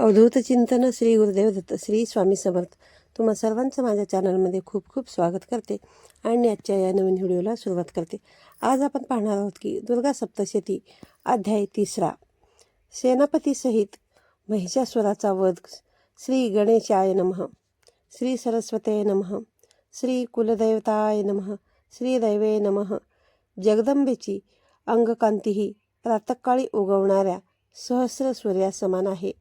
अवधूत चिंतन श्री गुरुदेव दत्त श्री स्वामी समर्थ. तुम्हा सर्वांचं माझ्या चॅनलमध्ये खूप खूप स्वागत करते आणि आजच्या या नवीन व्हिडिओला सुरुवात करते. आज आपण पाहणार आहोत की दुर्गा सप्तशती अध्याय तिसरा. सेनापतीसहित महिषासुराचा वध श्री गणेशाय नमः श्री सरस्वते नमः श्री कुलदैवताय नमः श्री दैवे नमः. जगदंबेची अंगकांती ही प्रातकाळी उगवणाऱ्या सहस्र सूर्यासमान आहे.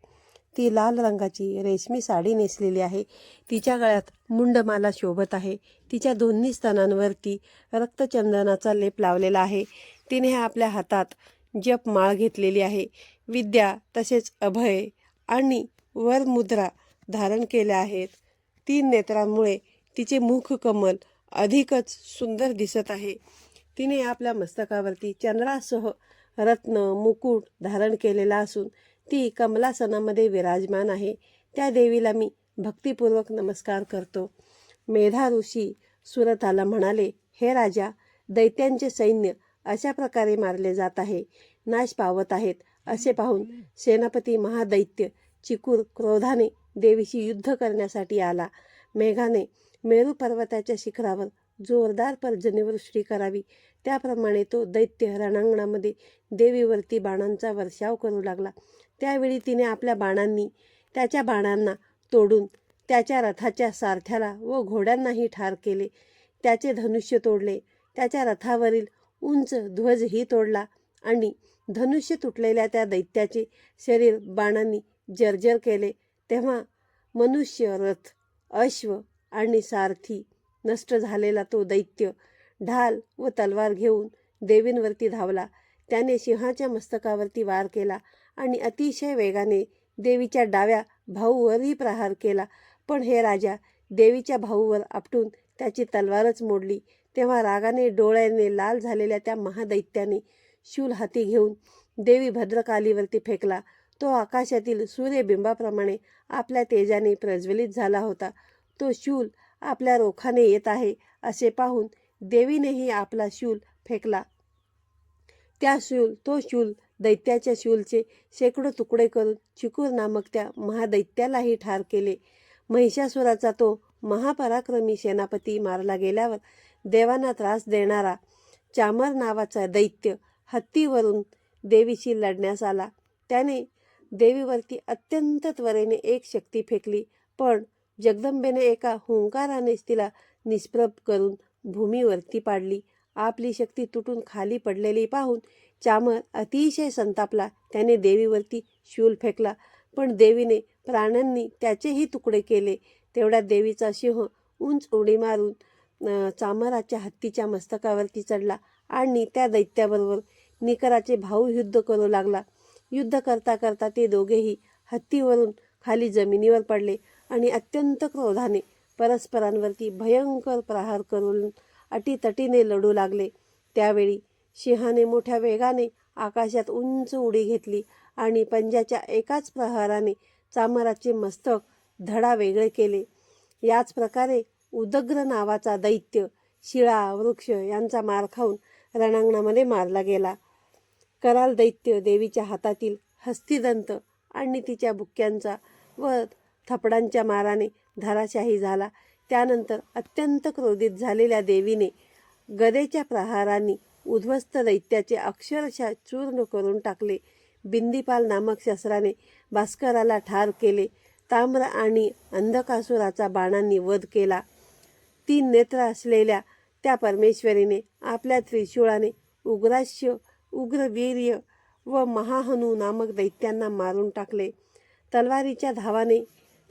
ती लाल रंगाची रेशमी साडी नेसलेली आहे. तिच्या गळ्यात मुंडमाला शोभत आहे. तिच्या दोन्ही स्तनांवरती रक्तचंदनाचा लेप लावलेला आहे. तिने आपल्या हातात जप माळ घेतलेली आहे. विद्या तसेच अभय आणि वरमुद्रा धारण केल्या आहेत. तीन नेत्रांमुळे तिचे मुख कमल अधिकच सुंदर दिसत आहे. तिने आपल्या मस्तकावरती चंद्रासह रत्न मुकुट धारण केलेला असून ती कमलासनामध्ये विराजमान आहे. त्या देवीला मी भक्तिपूर्वक नमस्कार करतो. मेधा ऋषी सुरताला म्हणाले हे राजा दैत्यांचे सैन्य अशा प्रकारे मारले जात आहे. नाश पावत आहेत. असे पाहून सेनापती महादैत्य चिकूर क्रोधाने देवीशी युद्ध करण्यासाठी आला. मेघाने मेरू पर्वताच्या शिखरावर जोरदार पर्जन्यवृष्टी करावी. त्याप्रमाणे तो दैत्य रणांगणामध्ये देवीवरती बाणांचा वर्षाव करू लागला. त्यावेळी तिने आपल्या बाणांनी त्याच्या बाणांना तोडून त्याच्या रथाच्या सारथ्याला व घोड्यांनाही ठार केले. त्याचे धनुष्य तोडले. त्याच्या रथावरील उंच ध्वजही तोडला आणि धनुष्य तुटलेल्या त्या दैत्याचे शरीर बाणांनी जर्जर केले. तेव्हा मनुष्य रथ अश्व आणि सारथी नष्ट झालेला तो दैत्य ढाल व तलवार घेऊन देवींवरती धावला. त्याने सिंहाच्या मस्तकावरती वार केला. आणि अतिशय वेगाने देवीच्या डाव्या भाऊवरही प्रहार केला. पण हे राजा देवीच्या भाऊवर आपटून त्याची तलवारच मोडली. तेव्हा रागाने डोळ्याने लाल झालेल्या त्या महादैत्याने शूल हाती घेऊन देवी भद्रकालीवरती फेकला. तो आकाशातील सूर्यबिंबाप्रमाणे आपल्या तेजाने प्रज्वलित झाला होता. तो शूल आपल्या रोखाने येत आहे असे पाहून देवीनेही आपला शूल फेकला. त्या शूल तो शूल दैत्याच्या शूलचे शेकडो तुकडे करून चिकूर नामक त्या महादैत्यालाही ठार केले. महिषासुराचा तो महापराक्रमी सेनापती मारला गेल्यावर देवांना त्रास देणारा चामर नावाचा दैत्य हत्तीवरून देवीशी लढण्यास आला. त्याने देवीवरती अत्यंत त्वरेने एक शक्ती फेकली पण जगदंबेने एका हुंकारानेच तिला निष्प्रभ करून भूमीवरती पाडली. आपली शक्ती तुटून खाली पडलेली पाहून चामर अतिशय संतापला. त्याने देवीवरती शूल फेकला पण देवीने प्राण्यांनी त्याचेही तुकडे केले. तेवढ्या देवीचा सिंह उंच उडी मारून चामराच्या हत्तीच्या मस्तकावरती चढला आणि त्या दैत्याबरोबर निकराचे भाऊ युद्ध करू लागला. युद्ध करता करता ते दोघेही हत्तीवरून खाली जमिनीवर पडले आणि अत्यंत क्रोधाने परस्परांवरती भयंकर प्रहार करून अटीतटीने लढू लागले. त्यावेळी सिंहाने मोठ्या वेगाने आकाशात उंच उडी घेतली आणि पंजाच्या एकाच प्रहाराने चामराचे मस्तक धडा वेगळे केले. याच प्रकारे उदग्र नावाचा दैत्य शिळा वृक्ष यांचा मार खाऊन रणांगणामध्ये मारला गेला. कराल दैत्य देवीच्या हातातील हस्तिदंत आणि तिच्या बुक्क्यांचा व थपडांच्या माराने धाराशाही झाला. त्यानंतर अत्यंत क्रोधित झालेल्या देवीने गदेच्या प्रहारांनी उद्ध्वस्त दैत्याचे अक्षरशः चूर्ण करून टाकले. बिंदीपाल नामक शस्त्राने भास्कराला ठार केले. ताम्र आणि अंधकासुराचा बाणांनी वध केला. तीन नेत्र असलेल्या त्या परमेश्वरीने आपल्या त्रिशूळाने उग्राश्य उग्रवीर्य व महाहनू नामक दैत्यांना मारून टाकले. तलवारीच्या धावाने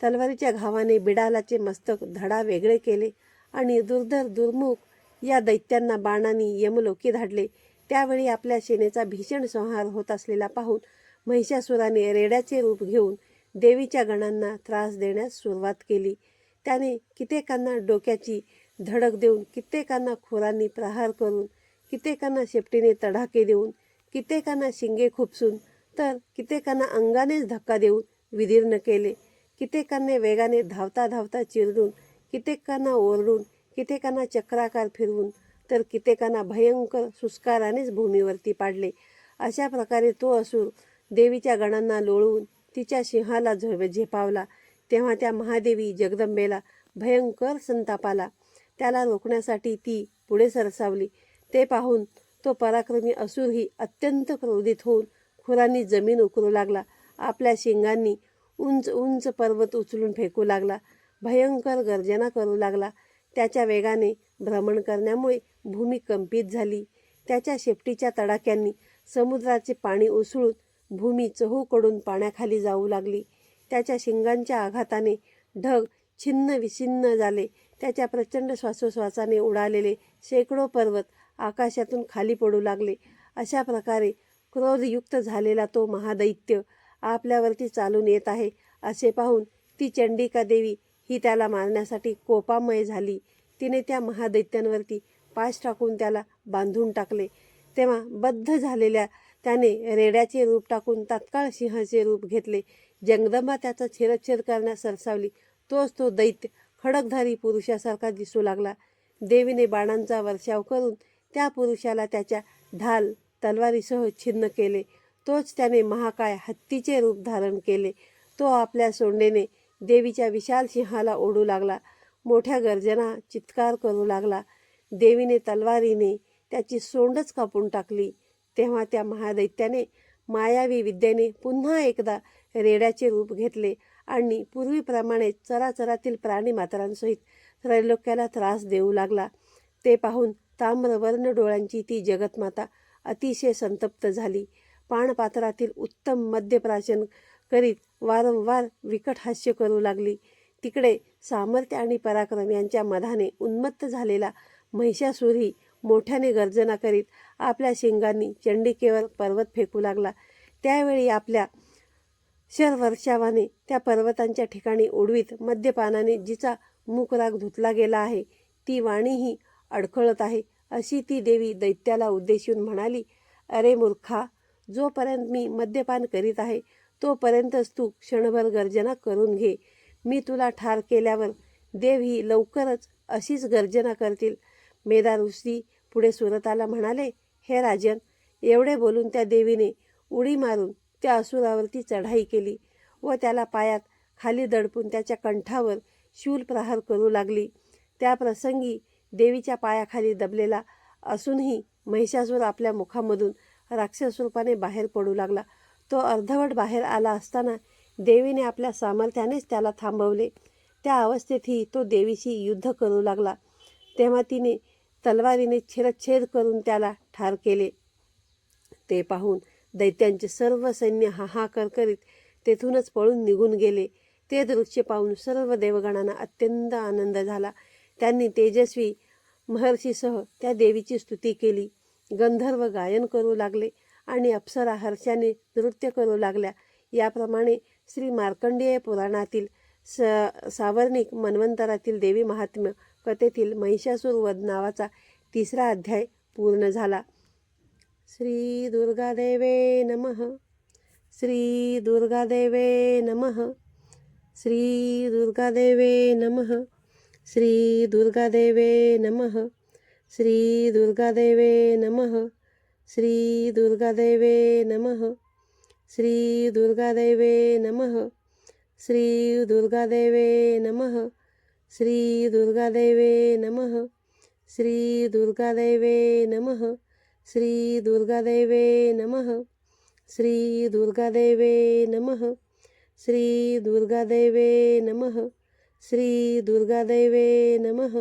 तलवारीच्या घावाने बिडालाचे मस्तक धडा वेगळे केले आणि दुर्धर दुर्मुख या दैत्यांना बाणांनी यमलोकी धाडले. त्यावेळी आपल्या सेनेचा भीषण संहार होत असलेला पाहून महिषासुराने रेड्याचे रूप घेऊन देवीच्या गणांना त्रास देण्यास सुरुवात केली. त्याने कित्येकांना डोक्याची धडक देऊन कित्येकांना खोरांनी प्रहार करून कित्येकांना शेपटीने तडाखे देऊन कित्येकांना शिंगे खुपसून तर कित्येकांना अंगानेच धक्का देऊन विदीर्ण केले. कित्येकांनी वेगाने धावता धावता चिरडून कित्येकांना ओरडून कित्येकांना चक्राकार फिरवून तर कित्येकांना भयंकर सुस्कारानेच भूमीवरती पाडले. अशा प्रकारे तो असुर देवीच्या गणांना लोळवून तिच्या सिंहाला झ झेपावला. तेव्हा त्या महादेवी जगदंबेला भयंकर संताप आला. त्याला रोखण्यासाठी ती पुढे सरसावली. ते पाहून तो पराक्रमी असूरही अत्यंत क्रोधित होऊन खुरांनी जमीन उकरू लागला. आपल्या शिंगांनी उंच उंच पर्वत उचलून फेकू लागला. भयंकर गर्जना करू लागला. त्याच्या वेगाने भ्रमण करण्यामुळे भूमी कंपित झाली. त्याच्या शेपटीच्या तडाख्यांनी समुद्राचे पाणी उसळून भूमी चहूकडून पाण्याखाली जाऊ लागली. त्याच्या शिंगांच्या आघाताने ढग छिन्न विछिन्न झाले. त्याच्या प्रचंड श्वासोश्वासाने उडालेले शेकडो पर्वत आकाशातून खाली पडू लागले. अशा प्रकारे क्रोधयुक्त झालेला तो महादैत्य आपल्यावरती चालून येत आहे. असे पाहून ती चंडिका देवी ही त्याला मारण्यासाठी कोपामय झाली. तिने त्या महादैत्यांवरती पाश टाकून त्याला बांधून टाकले. तेव्हा बद्ध झालेल्या त्याने रेड्याचे रूप टाकून तात्काळ सिंहाचे रूप घेतले. जंगदंबा त्याचा छेरछेर करण्यास सरसावली. तोच तो दैत्य खडकधारी पुरुषासारखा दिसू लागला. देवीने बाणांचा वर्षाव करून त्या पुरुषाला त्याच्या ढाल तलवारीसह छिन्न केले. तोच त्याने महाकाय हत्तीचे रूप धारण केले. तो आपल्या सोंडेने देवीच्या विशाल सिंहाला ओढू लागला. मोठ्या गर्जना चित्कार करू लागला. देवीने तलवारीने त्याची सोंडच कापून टाकली. तेव्हा त्या महादैत्याने मायावी विद्येने पुन्हा एकदा रेड्याचे रूप घेतले आणि पूर्वीप्रमाणे चराचरातील प्राणी मात्रांसहित त्रैलोक्याला त्रास देऊ लागला. ते पाहून ताम्रवर्ण डोळ्यांची ती जगतमाता अतिशय संतप्त झाली. पाणपात्रातील उत्तम मद्यप्राशन करीत वारंवार विकट हास्य करू लागली. तिकडे सामर्थ्य आणि पराक्रम यांच्या मधाने उन्मत्त झालेला महिषासुरही मोठ्याने गर्जना करीत आपल्या शिंगांनी चंडिकेवर पर्वत फेकू लागला. त्यावेळी आपल्या शरवर्षावाने त्या पर्वतांच्या ठिकाणी उडवीत मद्यपानाने जिचा मुखराग धुतला गेला आहे ती वाणीही अडखळत आहे अशी ती देवी दैत्याला उद्देशून म्हणाली अरे मूर्खा जोपर्यंत मी मद्यपान करीत आहे तोपर्यंतच तू क्षणभर गर्जना करून घे. मी तुला ठार केल्यावर देव ही लवकरच अशीच गर्जना करतील. मेधा ऋषी पुढे सुरताला म्हणाले हे राजन एवढे बोलून त्या देवीने उडी मारून त्या असुरावरती चढाई केली व त्याला पायात खाली दडपून त्याच्या कंठावर शूल प्रहार करू लागली. त्या प्रसंगी देवीच्या पायाखाली दबलेला असूनही महिषासूर आपल्या मुखामधून राक्षस रूपाने बाहेर पडू लागला. तो अर्धवट बाहेर आला असताना देवीने आपल्या सामर्थ्यानेच त्याला थांबवले. त्या अवस्थेतही तो देवीशी युद्ध करू लागला. तेव्हा तिने तलवारीने छिरच्छेद करून त्याला ठार केले. ते पाहून दैत्यांचे सर्व सैन्य हाहाकार करीत तेथूनच पळून निघून गेले. ते दृश्य पाहून सर्व देवगणांना अत्यंत आनंद झाला. त्यांनी तेजस्वी महर्षीसह त्या देवीची स्तुती केली. गंधर्व गायन करू लागले आणि अप्सरा हर्षाने नृत्य करू लागल्या. याप्रमाणे श्री मार्कंडेय पुराणातील स सावर्णिक मन्वंतरातील देवी महात्म्य कथेतील महिषासूर वध नावाचा तिसरा अध्याय पूर्ण झाला. श्री दुर्गादेवे नमः. श्री दुर्गादेवे नमः. श्री दुर्गादेवे नमः. श्री दुर्गादेवे नमः. श्री दुर्गादेवे नमः श्री दुर्गादेवे नमः श्री दुर्गादेवे नमः श्री दुर्गादेवे नमः श्री दुर्गादेवे नमः श्री दुर्गादेवे नमः श्री दुर्गादेवे नमः श्री दुर्गादेवे नमः श्री दुर्गादेवे नमः श्री दुर्गादेवे नमः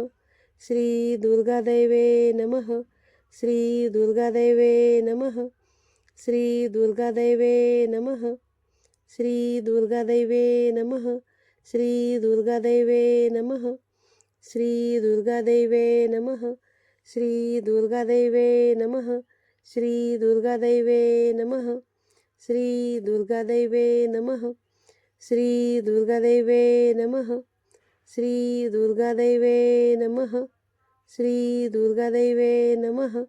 श्री दुर्गादैवे नमः श्री दुर्गादैवे नमः श्री दुर्गादैवे नमः श्री दुर्गादैवे नमः श्री दुर्गादैवे नमः श्री दुर्गादैवे नमः श्री दुर्गादैवे नमः श्री दुर्गादैवे नमः श्री दुर्गादैवे नमः श्री दुर्गादैवे नमः श्री दुर्गादैवे नमः. श्री दुर्गादैवे नमः.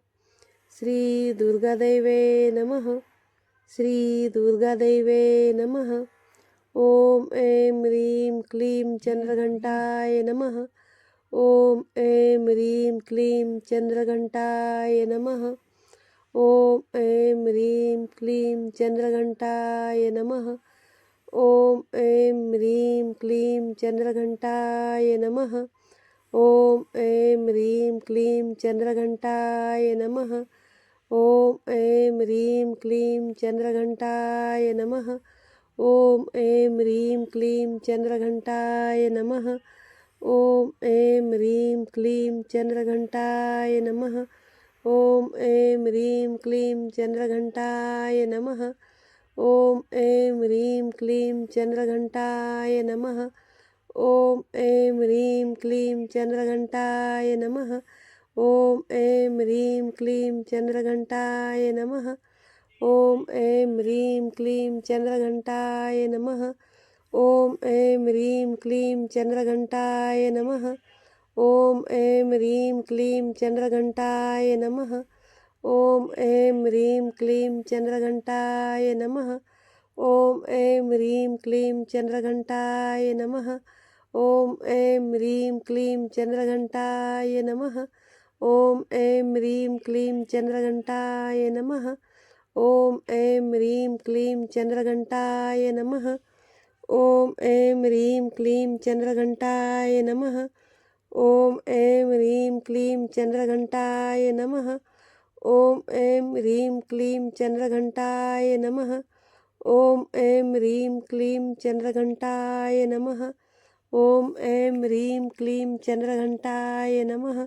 श्री दुर्गादैवे नमः. श्री दुर्गादैवे नमः. ॐ ऐं ह्रीं क्लीं चन्द्रघण्टाय नमः. ॐ ऐं ह्रीं क्लीं चन्द्रघण्टाय नमः. ॐ ऐं ह्रीं क्लीं चन्द्रघण्टाय नमः. ॐ ऐं ह्रीं क्लीं चन्द्रघण्टाय नमः। ॐ ऐं ह्रीं क्लीं चन्द्रघण्टाय नमः। ॐ ऐं ह्रीं क्लीं चन्द्रघण्टाय नमः। ॐ ऐं ह्रीं क्लीं चन्द्रघण्टाय नमः। ॐ ऐं ह्रीं क्लीं चन्द्रघण्टाय नमः। ॐ ऐं ह्रीं क्लीं चन्द्रघण्टाय नमः। ॐ ऐं ह्रीं क्लीं चन्द्रघण्टाय नमः। ॐ ऐं ह्रीं क्लीं चन्द्रघण्टाय नमः। ॐ ऐं ह्रीं क्लीं चन्द्रघण्टाय नमः। ॐ ऐं ह्रीं क्लीं चन्द्रघण्टाय नमः। ॐ ऐं ह्रीं क्लीं चन्द्रघण्टाय नमः। ॐ ऐं ह्रीं क्लीं चन्द्रघण्टाय नमः। ॐ ऐं ह्रीं क्लीं चन्द्रघण्टाय नमः। ॐ ऐं ह्रीं क्लीं चन्द्रघण्टाय नमः। ॐ ऐं ह्रीं क्लीं चन्द्रघण्टाय नमः। ॐ ऐं ह्रीं क्लीं चन्द्रघण्टाय नमः। ॐ ऐं ह्रीं क्लीं चन्द्रघण्टाय नमः। ॐ ऐं ह्रीं क्लीं चन्द्रघण्टाय नमः। ॐ ऐं ह्रीं क्लीं चन्द्रघण्टाय नमः। ॐ ऐं ह्रीं क्लीं चन्द्रघण्टाय नमः। ॐ ऐं ह्रीं क्लीं चन्द्रघण्टाय नमः। ॐ ऐं ह्रीं क्लीं चन्द्रघण्टाय नमः।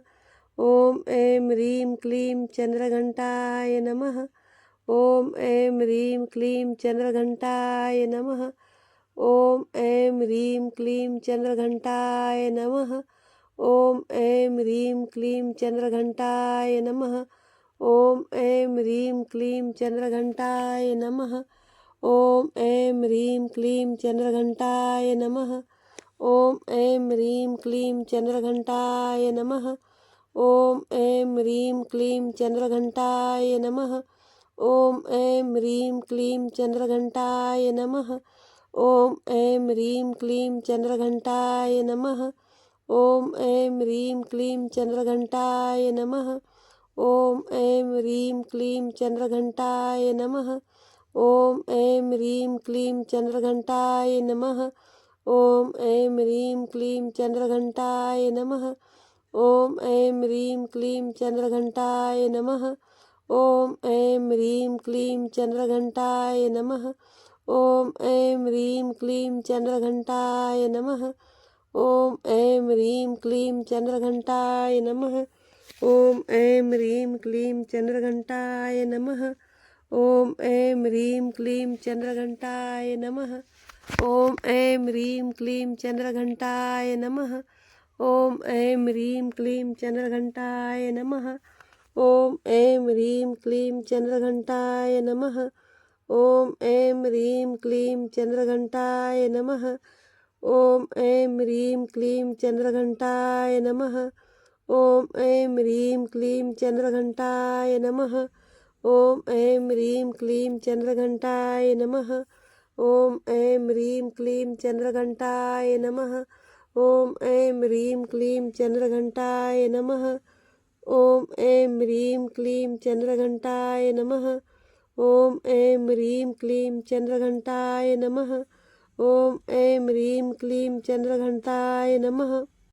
ॐ ऐं ह्रीं क्लीं चन्द्रघण्टाय नमः। ॐ ऐं ह्रीं क्लीं चन्द्रघण्टाय नमः। ॐ ऐं ह्रीं क्लीं चन्द्रघण्टाय नमः। ॐ ऐं ह्रीं क्लीं चन्द्रघण्टाय नमः। ॐ ऐं ह्रीं क्लीं चन्द्रघण्टाय नमः। ॐ ऐं ह्रीं क्लीं चन्द्रघण्टाय नमः। ॐ ऐं ह्रीं क्लीं चन्द्रघण्टाय नमः। ॐ ऐं ह्रीं क्लीं चन्द्रघण्टाय नमः। ॐ ऐं ह्रीं क्लीं चन्द्रघण्टाय नमः। ॐ ऐं ह्रीं क्लीं चन्द्रघण्टाय नमः। ॐ ऐं ह्रीं क्लीं चन्द्रघण्टाय नमः। ॐ ऐं ह्रीं क्लीं चन्द्रघण्टाय नमः। ॐ ऐं ह्रीं क्लीं चन्द्रघण्टाय नमः। ॐ ऐं ह्रीं क्लीं चन्द्रघण्टाय नमः। ॐ ऐं ह्रीं क्लीं चन्द्रघण्टाय नमः। ॐ ऐं ह्रीं क्लीं चन्द्रघण्टाय नमः। ॐ ऐं ह्रीं क्लीं चन्द्रघण्टाय नमः। ॐ ऐं ह्रीं क्लीं चन्द्रघण्टाय नमः। ॐ ऐं ह्रीं क्लीं चन्द्रघण्टाय नमः। ॐ ऐं ह्रीं क्लीं चन्द्रघण्टाय नमः। ॐ ऐं ह्रीं क्लीं चन्द्रघण्टाय नमः। ॐ ऐं ह्रीं क्लीं चन्द्रघण्टाय नमः। ॐ ऐं ह्रीं क्लीं चन्द्रघण्टाय नमः। ॐ ऐं ह्रीं क्लीं चन्द्रघण्टाय नमः। ॐ ऐं ह्रीं क्लीं चन्द्रघण्टाय नमः। ॐ ऐं ह्रीं क्लीं चन्द्रघण्टाय नमः। ॐ ऐं ह्रीं क्लीं चन्द्रघण्टाय नमः। ॐ ऐं ह्रीं क्लीं चन्द्रघण्टाय नमः। ॐ ऐं ह्रीं क्लीं चन्द्रघण्टाय नमः। ॐ ऐं ह्रीं क्लीं चन्द्रघण्टाय नमः। ॐ ऐं ह्रीं क्लीं चन्द्रघण्टाय नमः। ॐ ऐं ह्रीं क्लीं चन्द्रघण्टाय नमः।